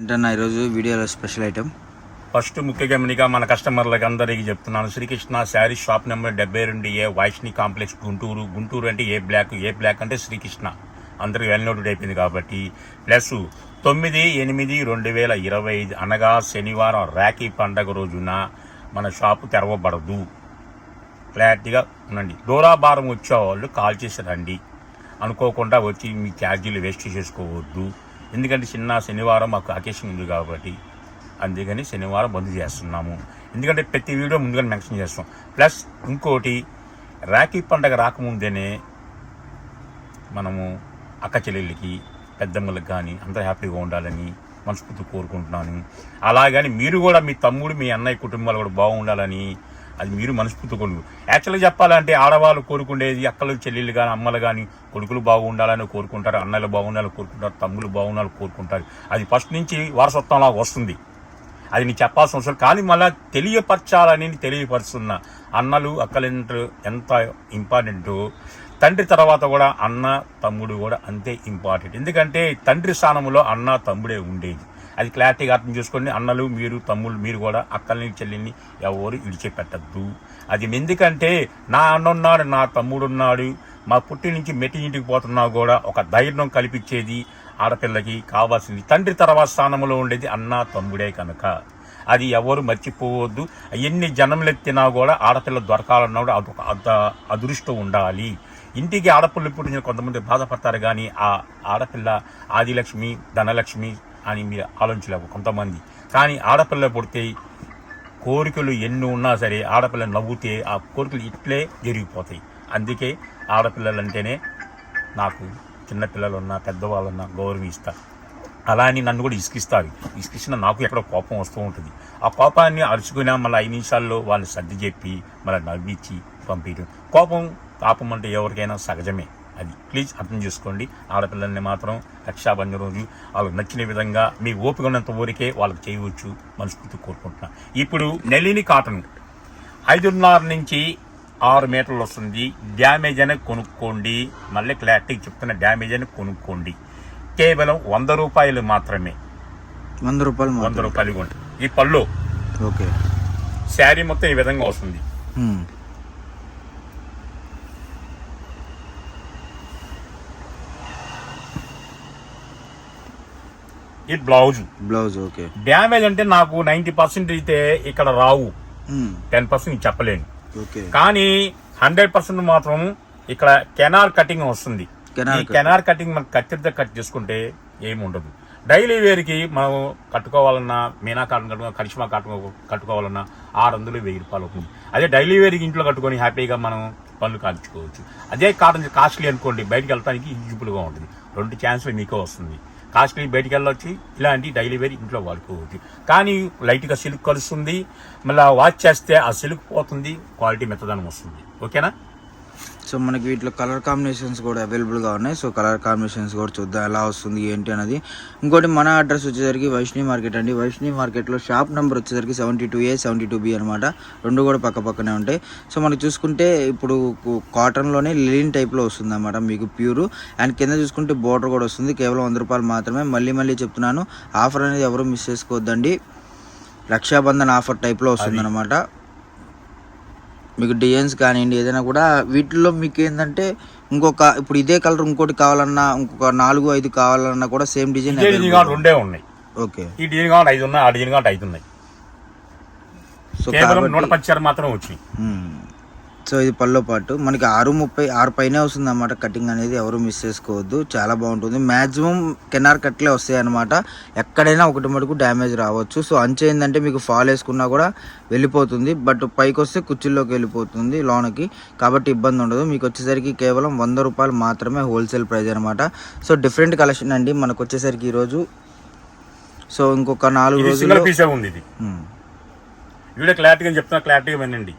ఏంటన్నా ఈరోజు వీడియోలో స్పెషల్ ఐటమ్ ఫస్ట్ ముఖ్య గమనిగా మన కస్టమర్లకు అందరికీ చెప్తున్నాను. శ్రీకృష్ణ శారీ షాప్ నెంబర్ డెబ్బై రెండు ఏ వైష్ణి కాంప్లెక్స్ గుంటూరు. గుంటూరు అంటే ఏ బ్లాక్? ఏ బ్లాక్ అంటే శ్రీకృష్ణ. అందరికి వెల్ నోటెడ్ అయిపోయింది కాబట్టి. ప్లస్ తొమ్మిది ఎనిమిది రెండు వేల ఇరవై ఐదు అనగా శనివారం రాఖీ పండగ రోజున మన షాపు తెరవబడదు. క్లారిటీగా ఉండండి. దూరాభారం వచ్చేవాళ్ళు కాల్ చేసి రండి. అనుకోకుండా వచ్చి మీ ఛార్జీలు వేస్ట్ చేసుకోవద్దు. ఎందుకంటే చిన్న శనివారం మాకు అకేషన్ ఉంది కాబట్టి అందుకని శనివారం బంద్ చేస్తున్నాము. ఎందుకంటే ప్రతి వీడియో ముందుగానే మెన్షన్ చేస్తాం. ప్లస్ ఇంకోటి రాఖీ పండగ రాకముందేనే మనము అక్క చెల్లెళ్ళకి పెద్దమ్మలకు కానీ అందరూ హ్యాపీగా ఉండాలని మనస్ఫూర్తి కోరుకుంటున్నాను. అలాగని మీరు కూడా మీ తమ్ముడు మీ అన్నయ్య కుటుంబాలు కూడా బాగుండాలని అది మీరు మనస్ఫూర్తి కొడుకు యాక్చువల్గా చెప్పాలంటే ఆడవాళ్ళు కోరుకునేది అక్కలు చెల్లెళ్ళు కానీ అమ్మలు కానీ కొడుకులు బాగుండాలని కోరుకుంటారు అన్నలు బాగుండాలని కోరుకుంటారు తమ్ముళ్ళు బాగుండాలని కోరుకుంటారు. అది ఫస్ట్ నుంచి వారసత్వంలా వస్తుంది. అది నీకు చెప్పాల్సిన అవసరం కానీ మళ్ళీ తెలియపరచాలని తెలియపరుస్తున్న అన్నలు అక్కలు ఎంత ఇంపార్టెంటో తండ్రి తర్వాత కూడా అన్న తమ్ముడు కూడా అంతే ఇంపార్టెంట్. ఎందుకంటే తండ్రి స్థానంలో అన్న తమ్ముడే ఉండేది. అది క్లారిటీగా అర్థం చేసుకోండి. అన్నలు మీరు తమ్ముళ్ళు మీరు కూడా అక్కల్ని చెల్లిని ఎవరు విడిచిపెట్టద్దు. అది ఎందుకంటే నా అన్నున్నాడు నా తమ్ముడు ఉన్నాడు మా పుట్టి నుంచి మెట్టి ఇంటికి పోతున్నా కూడా ఒక ధైర్యం కల్పించేది ఆడపిల్లకి కావాల్సింది. తండ్రి తర్వాత స్థానంలో ఉండేది అన్న తమ్ముడే కనుక. అది ఎవరు మర్చిపోవద్దు. ఎన్ని జన్మలెత్తినా కూడా ఆడపిల్ల దొరకాలన్నప్పుడు అదొక అద అదృష్టం ఉండాలి. ఇంటికి ఆడపిల్ల పుట్టిన కొంతమంది బాధపడతారు కానీ ఆ ఆడపిల్ల ఆదిలక్ష్మి ధనలక్ష్మి అని మీరు ఆలోచించలేవు కొంతమంది. కానీ ఆడపిల్ల పుడితే కోరికలు ఎన్ని ఉన్నా సరే ఆడపిల్ల నవ్వుతే ఆ కోరికలు ఇట్లే జరిగిపోతాయి. అందుకే ఆడపిల్లలంటేనే నాకు చిన్నపిల్లలున్నా పెద్దవాళ్ళున్నా గౌరవం గౌరవిస్తారు అలా అని నన్ను కూడా ఇసుకిస్తారు ఇసుకిసిన నాకు ఎక్కడ కోపం వస్తూ ఉంటుంది. ఆ కోపాన్ని అరుచుకున్నా మళ్ళీ ఐదు నిమిషాల్లో వాళ్ళని సర్ది చెప్పి మళ్ళీ నవ్వించి పంపించడం కోపం తాపం అంటే ఎవరికైనా సహజమే. అది. ప్లీజ్ అర్థం చేసుకోండి. ఆడపిల్లల్ని మాత్రం రక్షాబంధన్ రోజు వాళ్ళకి నచ్చిన విధంగా మీ ఓపిక ఉన్నంత ఊరికే వాళ్ళకి చేయవచ్చు మనస్ఫూర్తి కోరుకుంటున్నా. ఇప్పుడు నెల్లిని కాటన్. ఐదున్నర నుంచి ఆరు మీటర్లు వస్తుంది. డ్యామేజ్ అనేది కొనుక్కోండి. మళ్ళీ క్లారిటీ చెప్తున్న డ్యామేజ్ అని కొనుక్కోండి. కేవలం వంద రూపాయలు మాత్రమే. వంద రూపాయలు వంద రూపాయలు ఈ పళ్ళు. ఓకే. శారీ మొత్తం ఈ విధంగా వస్తుంది. ఈ బ్లౌజ్ బ్లౌజ్ ఓకే డ్యామేజ్ అంటే నాకు నైంటీ పర్సెంట్ అయితే ఇక్కడ రావు. టెన్ పర్సెంట్ చెప్పలేను. ఓకే కానీ హండ్రెడ్ పర్సెంట్ మాత్రం ఇక్కడ కెనార్ కటింగ్ వస్తుంది. కెనార్ ఈ కెనార్ కటింగ్ మనం కత్తిరితో కట్ చేసుకుంటే ఏమి ఉండదు. డైలీ వేర్కి మనం కట్టుకోవాలన్నా మీనా కాటన్ కట్టుకో కరిష్మా కాటన్ కట్టుకోవాలన్నా ఆరు వందలు వెయ్యి రూపాయలు అవుతుంది. అదే డైలీ వేర్కి ఇంట్లో కట్టుకొని హ్యాపీగా మనం పనులు కాల్చుకోవచ్చు. అదే కాటన్ కాస్ట్లీ అనుకోండి బయటికి వెళ్తానికి యూజ్ఫుల్గా ఉంటుంది. రెండు ఛాన్స్లు మీకే వస్తుంది. కాస్ట్లీ బయటికి వెళ్ళొచ్చు ఇలాంటి డైలీ వేర్ ఇంట్లో వాడుకోవచ్చు కానీ లైట్గా సిల్క్ కలుస్తుంది. మళ్ళీ వాచ్ చేస్తే ఆ సిల్క్ పోతుంది క్వాలిటీ మెత్తదనం వస్తుంది. ఓకేనా? సో మనకి వీటిలో కలర్ కాంబినేషన్స్ కూడా అవైలబుల్గా ఉన్నాయి. సో కలర్ కాంబినేషన్స్ కూడా చూద్దాం ఎలా వస్తుంది ఏంటి అనేది ఇంకోటి మన అడ్రస్ వచ్చేసరికి వైష్ణవి మార్కెట్ అండి. వైష్ణవి మార్కెట్లో షాప్ నెంబర్ వచ్చేసరికి seventy two A seventy two B అనమాట రెండు కూడా పక్క పక్కనే ఉంటాయి. సో మనకి చూసుకుంటే ఇప్పుడు కాటన్లోనే లిలిన్ టైప్లో వస్తుంది అనమాట మీకు ప్యూర్. అండ్ కింద చూసుకుంటే బోర్డర్ కూడా వస్తుంది. కేవలం వంద రూపాయలు మాత్రమే. మళ్ళీ మళ్ళీ చెప్తున్నాను ఆఫర్ అనేది ఎవరు మిస్ చేసుకోవద్దండి. రక్షాబంధన్ ఆఫర్ టైప్లో వస్తుంది అనమాట మీకు డిజైన్స్ కానివ్వండి ఏదైనా కూడా వీటిల్లో మీకు ఏంటంటే ఇంకొక ఇప్పుడు ఇదే కలర్ ఇంకోటి కావాలన్నా ఇంకొక నాలుగు ఐదు కావాలన్నా కూడా సేమ్ డిజైన్ రెండే ఉన్నాయి. ఓకే. ఈ డిజైన్ కావాలి ఐదు ఉన్నాయి ఆ డిజైన్ కావాలి ఐదు ఉన్నాయి. సో కేవలం నూట మాత్రం వచ్చినాయి. మ్మ్. సో ఇది పల్లో పాటు. మనకి ఆరు ముప్పై ఆరు పైనే వస్తుంది అన్నమాట కటింగ్ అనేది. ఎవరు మిస్ చేసుకోవద్దు. చాలా బాగుంటుంది. మ్యాక్సిమం కెనార్ కట్లే వస్తాయి అనమాట ఎక్కడైనా ఒకటి మటుకు డ్యామేజ్ రావచ్చు. సో అంచు ఏంటంటే మీకు ఫాల్ వేసుకున్నా కూడా వెళ్ళిపోతుంది. బట్ పైకి వస్తే కుర్చీల్లోకి వెళ్ళిపోతుంది లోనకి. కాబట్టి ఇబ్బంది ఉండదు. మీకు వచ్చేసరికి కేవలం వంద రూపాయలు మాత్రమే హోల్సేల్ ప్రైస్ అనమాట సో డిఫరెంట్ కలెక్షన్ అండి. మనకు వచ్చేసరికి ఈరోజు సో ఇంకొక నాలుగు ఉంది ఇది. వీడియో క్లారిటీగా చెప్తున్నా క్లారిటీగా వినండి.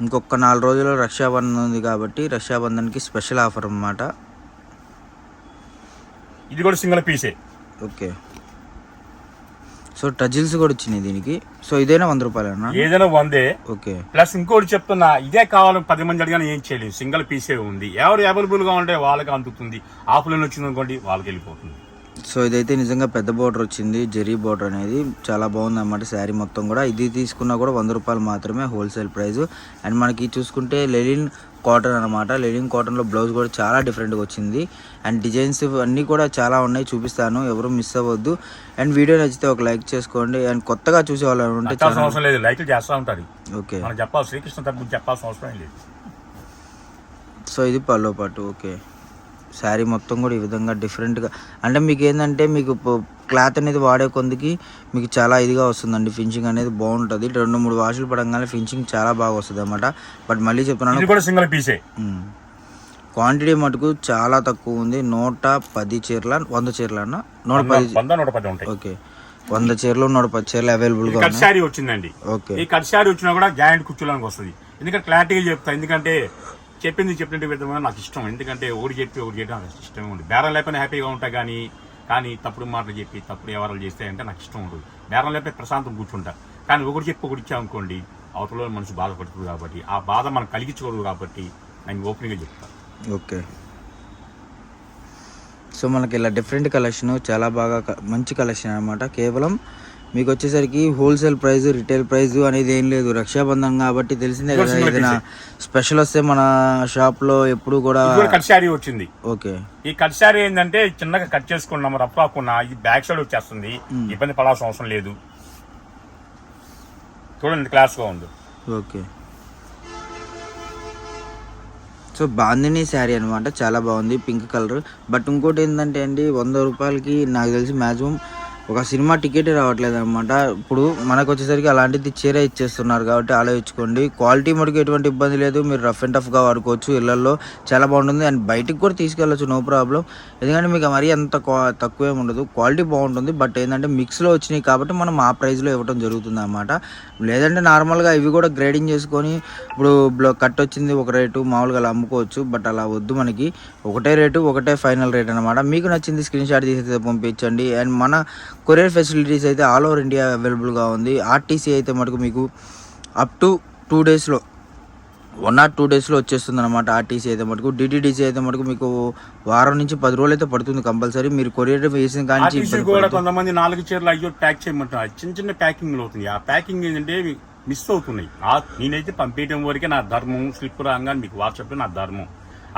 ఇంకొక నాలుగు రోజుల్లో రక్షాబంధన్ ఉంది కాబట్టి రక్షాబంధన్కి స్పెషల్ ఆఫర్ అన్నమాట. ఇది కూడా సింగిల్ పీసే. ఓకే. సో టజిల్స్ కూడా వచ్చినాయి దీనికి. సో ఇదైనా వంద రూపాయలేనా? ఏదైనా వందే. ఓకే. ప్లస్ ఇంకోటి చెప్తున్నా ఇదే కావాలని పది మంది అడిగినా ఏం చేయలేదు. సింగిల్ పీసే ఉంది. ఎవరు అవైలబుల్గా ఉంటే వాళ్ళకి అందుతుంది. ఆఫ్లైన్ వచ్చింది అనుకోండి వాళ్ళకి వెళ్ళిపోతుంది. సో ఇదైతే నిజంగా పెద్ద బోర్డర్ వచ్చింది. జెరీ బోర్డర్ అనేది చాలా బాగుంది అన్నమాట శారీ మొత్తం కూడా. ఇది తీసుకున్నా కూడా వంద రూపాయలు మాత్రమే హోల్సేల్ ప్రైస్ అండ్ మనకి చూసుకుంటే లెలిన్ కాటన్ అనమాట లెలిన్ కాటన్లో బ్లౌజ్ కూడా చాలా డిఫరెంట్గా వచ్చింది. అండ్ డిజైన్స్ అన్నీ కూడా చాలా ఉన్నాయి. చూపిస్తాను. ఎవరు మిస్ అవ్వద్దు. అండ్ వీడియో నచ్చితే ఒక లైక్ చేసుకోండి. అండ్ కొత్తగా చూసే వాళ్ళు ఉంటే నచ్చాల్సిన చాలా అవసరం లేదు. లైట్లు చేస్తూ ఉంటారు. ఓకే. మనం చెప్పాలి శ్రీకృష్ణ చెప్పాల్సిన అవసరం లేదు. సో ఇది పల్లో పాటు. ఓకే. శారీ మొత్తం కూడా ఈ విధంగా డిఫరెంట్గా అంటే మీకు ఏంటంటే మీకు క్లాత్ అనేది వాడే కొందికి మీకు చాలా ఇదిగా వస్తుందండి. ఫినిషింగ్ అనేది బాగుంటుంది. రెండు మూడు వాషులు పడంగానే ఫినిషింగ్ చాలా బాగా వస్తుంది అనమాట బట్ మళ్ళీ చెప్తున్నాను కూడా సింగిల్ పీసే. క్వాంటిటీ మటుకు చాలా తక్కువ ఉంది. నూట పది చీరల వంద చీరల నూట పది ఓకే. వంద చీరలు నూట పది చీరలు అవైలబుల్గా కట్ ఉన్నాయి. శారీ వచ్చిందండి. ఓకే. ఈ కట్ శారీ వచ్చినా కూడా జాయింట్ కుర్చోడానికి వస్తుంది. ఎందుకంటే క్లారిటీగా చెప్తా ఎందుకంటే చెప్పింది చెప్పినట్టు పెడతామని నాకు ఇష్టం. ఎందుకంటే ఒకటి చెప్పి ఒకటి చేయడం నాకు ఇష్టమే ఉంది బేరం లేకపోయినా హ్యాపీగా ఉంటా కానీ కానీ తప్పుడు మాటలు చెప్పి తప్పుడు వ్యవహారాలు చేస్తే అంటే నాకు ఇష్టం ఉండదు. బేరం లేకపోతే ప్రశాంతం కూర్చుంటా. కానీ ఒకటి చెప్పి ఒకటి ఇచ్చామనుకోండి అవతల మనసు బాధపడుతుంది కాబట్టి ఆ బాధ మనం కలిగించకూడదు కాబట్టి నేను ఓపెన్గా చెప్తాను ఓకే. సో మనకి ఇలా డిఫరెంట్ కలెక్షన్ చాలా బాగా మంచి కలెక్షన్ అనమాట కేవలం మీకు వచ్చేసరికి హోల్సేల్ ప్రైస్ రిటైల్ ప్రైస్ అనేది ఏం లేదు. రక్షాబంధన్ కాబట్టి తెలిసిందే కదా ఏదైనా స్పెషల్ వస్తే మన షాప్లో ఎప్పుడు కూడా కట్ శారీ వచ్చింది. ఓకే. ఈ కట్ శారీ ఏంటంటే చిన్నగా కట్ చేసుకున్నాము రఫ్ రాకుండా ఇది బ్యాక్ సైడ్ వచ్చేస్తుంది. ఇబ్బంది పడాల్సిన అవసరం లేదు. చూడండి క్లాస్గా ఉంది. ఓకే. సో బాందిని శారీ అనమాట చాలా బాగుంది పింక్ కలర్. బట్ ఇంకోటి ఏంటంటే అండి వంద రూపాయలకి నాకు తెలిసి మ్యాక్సిమం ఒక సినిమా టికెట్ రావట్లేదు అనమాట ఇప్పుడు మనకు వచ్చేసరికి అలాంటిది చీర ఇచ్చేస్తున్నారు కాబట్టి ఆలోచించుకోండి. క్వాలిటీ మటుకు ఎటువంటి ఇబ్బంది లేదు. మీరు రఫ్ అండ్ టఫ్గా వాడుకోవచ్చు. ఇళ్ళలో చాలా బాగుంటుంది. అండ్ బయటికి కూడా తీసుకెళ్ళచ్చు. No problem. ఎందుకంటే మీకు మరీ అంత క్వా- తక్కువ ఉండదు. క్వాలిటీ బాగుంటుంది. బట్ ఏంటంటే మిక్స్లో వచ్చినాయి కాబట్టి మనం ఆ ప్రైస్లో ఇవ్వడం జరుగుతుంది అనమాట లేదంటే నార్మల్గా ఇవి కూడా గ్రేడింగ్ చేసుకొని ఇప్పుడు బ్లో కట్ వచ్చింది ఒక రేటు మామూలుగా అలా అమ్ముకోవచ్చు. బట్ అలా వద్దు మనకి. ఒకటే రేటు ఒకటే ఫైనల్ రేట్ అనమాట మీకు నచ్చింది స్క్రీన్ షాట్ తీసి పంపించండి. అండ్ మన కొరియర్ ఫెసిలిటీస్ అయితే ఆల్ ఓవర్ ఇండియా అవైలబుల్గా ఉంది. ఆర్టీసీ అయితే మటుకు మీకు అప్ టు టూ డేస్లో వన్ ఆర్ టూ డేస్లో వచ్చేస్తుంది అనమాట ఆర్టీసీ అయితే మటుకు. డిటీడీసీ అయితే మటుకు మీకు వారం నుంచి పది రోజులు అయితే పడుతుంది కంపల్సరీ. మీరు కొరియర్ వేసిన కానీ కూడా కొంతమంది నాలుగు చీరలు అయ్యో ప్యాక్ చేయమంటారు చిన్న చిన్న ప్యాకింగ్ అవుతుంది ఆ ప్యాకింగ్ ఏంటంటే మిస్ అవుతున్నాయి. నేనైతే పంపించడం వరకే నా ధర్మం స్లిప్ రాగానే మీకు వాట్సాప్ నా ధర్మం.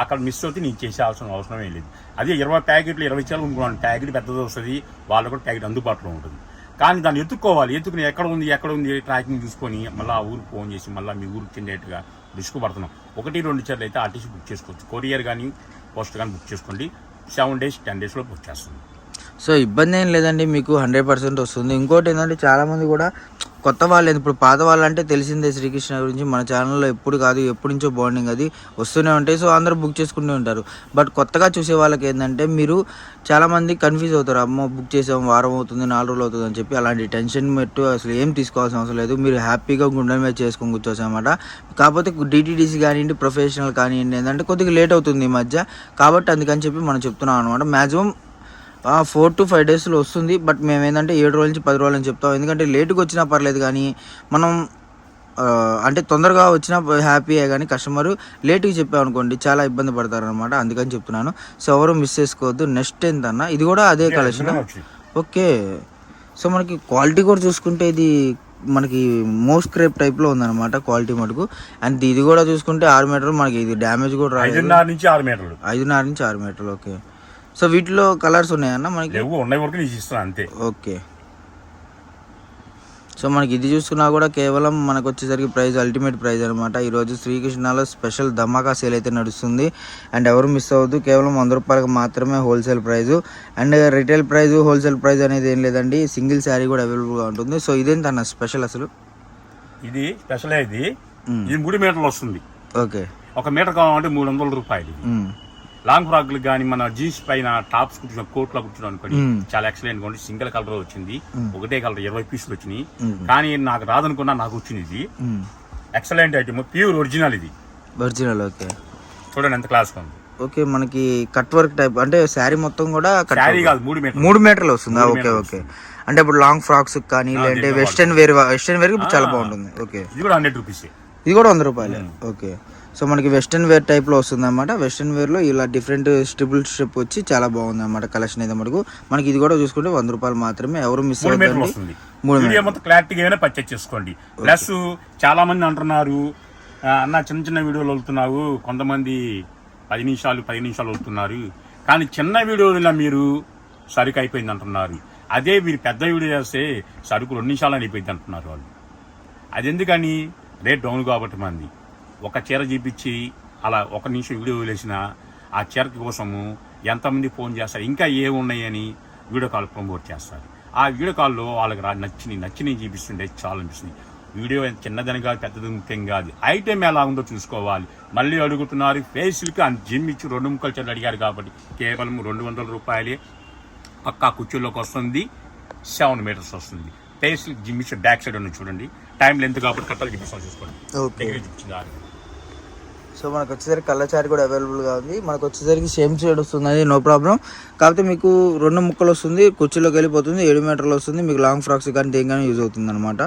అక్కడ మిస్ అవుతే నేను చేసేయాల్సిన అవసరం లేదు. అదే ఇరవై ప్యాకెట్లు ఇరవై చీరలు అనుకున్నాను ప్యాకెట్ పెద్దది వస్తుంది వాళ్ళు కూడా ప్యాకెట్ అందుబాటులో ఉంటుంది. కానీ దాన్ని ఎత్తుక్కోవాలి. ఎత్తుకుని ఎక్కడ ఉంది ఎక్కడ ఉంది ట్రాకింగ్ చూసుకొని మళ్ళీ ఆ ఊరికి ఫోన్ చేసి మళ్ళీ మీ ఊరికి చెందేట్టుగా రిస్క్ పడుతున్నాం. ఒకటి రెండు చీరలు అయితే ఆర్టీసీ బుక్ చేసుకోవచ్చు. కొరియర్ కానీ పోస్ట్ కానీ బుక్ చేసుకోండి. సెవెన్ డేస్ టెన్ డేస్లో బుక్ చేస్తుంది సో ఇబ్బంది ఏం లేదండి మీకు హండ్రెడ్ పర్సెంట్ వస్తుంది. ఇంకోటి ఏంటంటే చాలామంది కూడా కొత్త వాళ్ళు ఇప్పుడు పాత వాళ్ళు అంటే తెలిసిందే శ్రీకృష్ణ గురించి. మన ఛానల్లో ఎప్పుడు కాదు ఎప్పటి నుంచో బాండింగ్ అది వస్తూనే ఉంటాయి. సో అందరూ బుక్ చేసుకుంటూ ఉంటారు. బట్ కొత్తగా చూసే వాళ్ళకి ఏంటంటే మీరు చాలామంది కన్ఫ్యూజ్ అవుతారు. అమ్మో బుక్ చేసాం వారం అవుతుంది నాలుగు రోజులు అవుతుంది అని చెప్పి అలాంటి టెన్షన్ పెట్టు అసలు ఏం తీసుకోవాల్సిన అవసరం లేదు. మీరు హ్యాపీగా గుండెల మీద చేసుకొని కూర్చోవచ్చు అనమాట కాకపోతే డిటీడీసీ కానివ్వండి ప్రొఫెషనల్ కానివ్వండి ఏంటంటే కొద్దిగా లేట్ అవుతుంది ఈ మధ్య. కాబట్టి అందుకని చెప్పి మనం చెప్తున్నాం అనమాట మ్యాక్సిమం ఫోర్ టు ఫైవ్ డేస్లో వస్తుంది బట్ మేము ఏంటంటే ఏడు రోజుల నుంచి పది రోజులు అని చెప్తాం. ఎందుకంటే లేటుగా వచ్చినా పర్లేదు కానీ మనం అంటే తొందరగా వచ్చినా హ్యాపీయే కానీ కస్టమర్ లేట్గా చెప్పామనుకోండి చాలా ఇబ్బంది పడతారు అనమాట అందుకని చెప్తున్నాను. సో ఎవరు మిస్ చేసుకోవద్దు. నెక్స్ట్ ఏంటన్నా ఇది కూడా అదే కలెక్షన్ ఓకే. సో మనకి క్వాలిటీ కూడా చూసుకుంటే ఇది మనకి మోస్ట్ క్రేప్ టైప్లో ఉందన్నమాట క్వాలిటీ మటుకు. అండ్ ఇది కూడా చూసుకుంటే ఆరు మీటర్లు మనకి ఇది డ్యామేజ్ కూడా రాలేదు. ఐదున్నర నుంచి ఆరు మీటర్లు ఐదున్నర నుంచి ఆరు మీటర్లు ఓకే. సో వీటిలో కలర్స్ ఉన్నాయన్న మనకి? లేవు ఉన్నాయి వరకు నీకు ఇస్తాను అంతే. ఓకే. సో మనకి ఇది చూసుకున్నా కూడా కేవలం మనకు వచ్చేసరికి ప్రైస్ అల్టిమేట్ ప్రైస్ అనమాట ఈరోజు శ్రీకృష్ణలో స్పెషల్ ధమాకా సేల్ అయితే నడుస్తుంది. అండ్ ఎవరు మిస్ అవ్వద్దు కేవలం వంద రూపాయలకు మాత్రమే wholesale price and retail price wholesale price అనేది ఏం లేదండి. సింగిల్ శారీ కూడా అవైలబుల్గా ఉంటుంది. సో ఇదేంటి అన్న స్పెషల్ అసలు? ఇది స్పెషల్ ఇది. ఇది మూడు మీటర్లు వస్తుంది. ఓకే. ఒక మీటర్ కావాలంటే మూడు వందల రూపాయలు ఇది. లాంగ్ ఫ్రాక్లు కానీ మన జీన్స్ పైన టాప్స్ కుట్టిన కోట్లో కుట్టిన అనుకోండి. చాలా ఎక్సలెంట్గా ఉంది సింగిల్ కలర్ వచ్చింది. ఒకటే కలర్ ఇరవై పీసులు వచ్చినాయి. కానీ నాకు రాదనుకున్నా నాకు వచ్చింది ఇది. ఎక్సలెంట్ ఐటమ్ ప్యూర్ ఒరిజినల్ ఇది. ఒరిజినల్ ఓకే చూడండి ఎంత క్లాస్ ఉంది. ఓకే మనకి కట్ వర్క్ టైప్ అంటే శారీ మొత్తం కూడా కట్ శారీ కాదు మూడు మీటర్ మూడు మీటర్లు వస్తుందా? ఓకే ఓకే అంటే ఇప్పుడు లాంగ్ ఫ్రాక్స్ కానీ లేదంటే వెస్టర్న్ వేర్ వెస్టర్న్ వేర్ చాలా బాగుంటుంది. ఓకే ఇది కూడా హండ్రెడ్ రూపీస్ ఇది కూడా వంద రూపాయలే. ఓకే సో మనకి వెస్ట్రన్ వేర్ టైప్లో వస్తుంది అనమాట వెస్ట్రన్ వేర్లో ఇలా డిఫరెంట్ స్ట్రిబుల్ స్ట్రిప్ వచ్చి చాలా బాగుంది అనమాట కలెక్షన్ అయితే మనకు. మనకి ఇది కూడా చూసుకుంటే వంద రూపాయలు మాత్రమే. ఎవరు మిస్ మూడు వీడియో మొత్తం పర్చేజ్ చేసుకోండి. ప్లస్ చాలా మంది అంటున్నారు "ఆ, అన్న చిన్న చిన్న వీడియోలు వెళ్తున్నావు కొంతమంది పది నిమిషాలు పది నిమిషాలు వెళ్తున్నారు కానీ చిన్న వీడియోలో మీరు సరుకు అయిపోయింది అంటున్నారు. అదే మీరు పెద్ద వీడియో చేస్తే సరుకు రెండు నిమిషాలు అయిపోయింది అంటున్నారు వాళ్ళు. అది ఎందుకని? రేట్ డౌన్ కాబట్టి మంది. ఒక చీర చూపించి అలా ఒక నిమిషం వీడియో వదిలేసిన ఆ చీర కోసము ఎంతమంది ఫోన్ చేస్తారు ఇంకా ఏ ఉన్నాయని వీడియో కాల్ ప్రమోట్ చేస్తారు. ఆ వీడియో కాల్లో వాళ్ళకి రా నచ్చిన నచ్చినవి చూపిస్తుంటే చాలా అనిపిస్తుంది. వీడియో చిన్నదని కాదు పెద్దది ముఖ్యం కాదు. ఐటెం ఎలా ఉందో చూసుకోవాలి. మళ్ళీ అడుగుతున్నారు ఫేస్కి అంత జిమ్ ఇచ్చి రెండు ముక్కలు చీరలు అడిగారు కాబట్టి కేవలం రెండు వందల రూపాయలే పక్కా కుర్చీలోకి వస్తుంది సెవెన్ మీటర్స్ వస్తుంది. ఫేస్ జిమ్ ఇచ్చి బ్యాక్ సైడ్ ఉన్న చూడండి. టైం లెంత్ కాబట్టి కట్టాలి చూపిస్తాను చూసుకోండి. ఓకే దగ్గర చూపించింది సో మనకు వచ్చేసరికి కలర్ చార్ట్ కూడా అవైలబుల్గా ఉంది. మనకు వచ్చేసరికి సేమ్ షేడ్ వస్తుంది నో ప్రాబ్లం కాకపోతే మీకు రెండు ముక్కలు వస్తుంది కుర్చీలోకి వెళ్ళిపోతుంది ఏడు మీటర్లు వస్తుంది మీకు లాంగ్ ఫ్రాక్స్ కానీ దేని కానీ యూజ్ అవుతుంది అనమాట